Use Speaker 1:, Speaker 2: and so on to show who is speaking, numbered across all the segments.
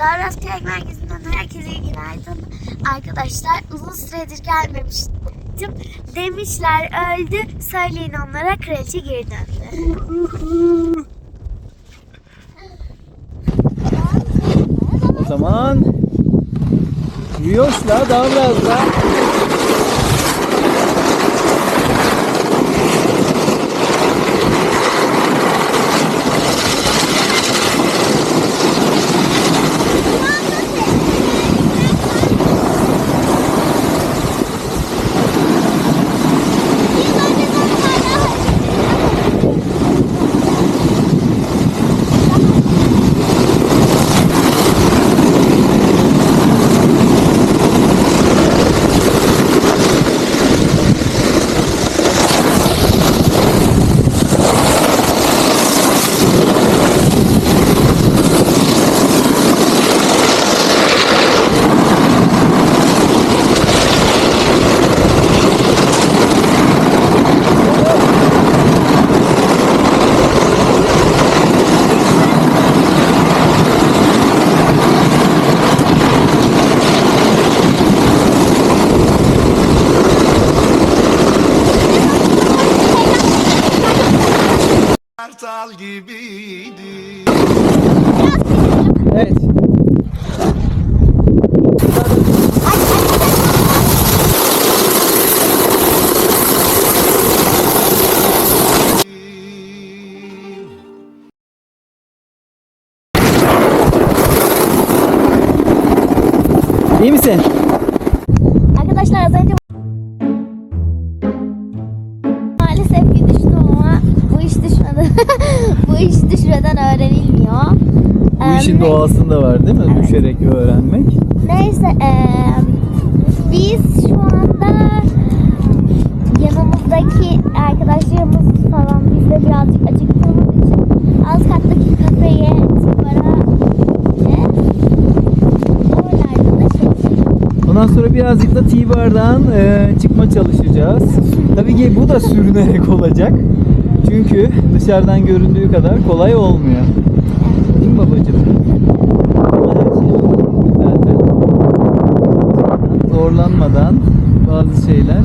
Speaker 1: Davras Köy Merkezi'nden herkese günaydın. Arkadaşlar uzun süredir gelmemiştim. Demişler öldü. Söyleyin onlara kraliçe geri
Speaker 2: döndü.
Speaker 1: O zaman
Speaker 2: Riyoş'la Davraz'la
Speaker 3: Kartal gibiydi.
Speaker 2: Evet. İyi misin?
Speaker 1: Arkadaşlar az önce bu iş düşmeden öğrenilmiyor. Bu işin
Speaker 2: doğasında var değil mi? Evet. Düşerek öğrenmek.
Speaker 1: Neyse em, biz şu anda yanımızdaki arkadaşlarımız falan biz de birazcık acıktığımız için alt kattaki kafeye bara şey
Speaker 2: Ondan sonra birazcık da T-Bar'dan e, çıkma çalışacağız.
Speaker 1: Tabii ki
Speaker 2: bu da sürünerek olacak. Çünkü dışarıdan göründüğü kadar kolay olmuyor.
Speaker 1: Değil
Speaker 2: mi babacığım? Her şey zaten. Zorlanmadan bazı şeyler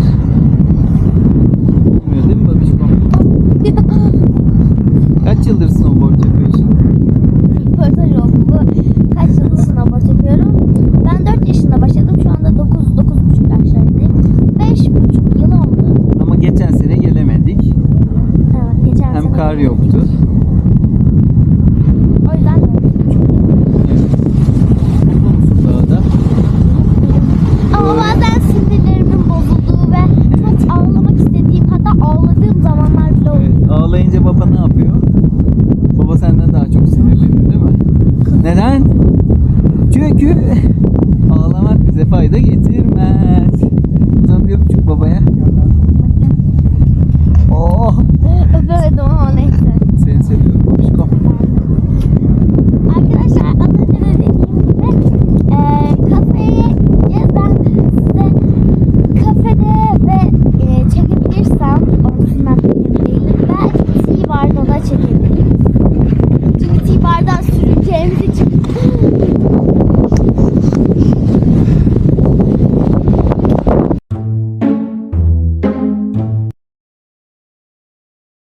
Speaker 1: kar yoktu. O yüzden de
Speaker 2: Dağda.
Speaker 1: Ama bazen sinirlerimin bozulduğu ve ağlamak istediğim hatta ağladığım zamanlar bile
Speaker 2: oluyor. Ağlayınca baba ne yapıyor? Baba senden daha çok sinirleniyor değil mi? Neden? Çünkü ağlamak bize fayda getir.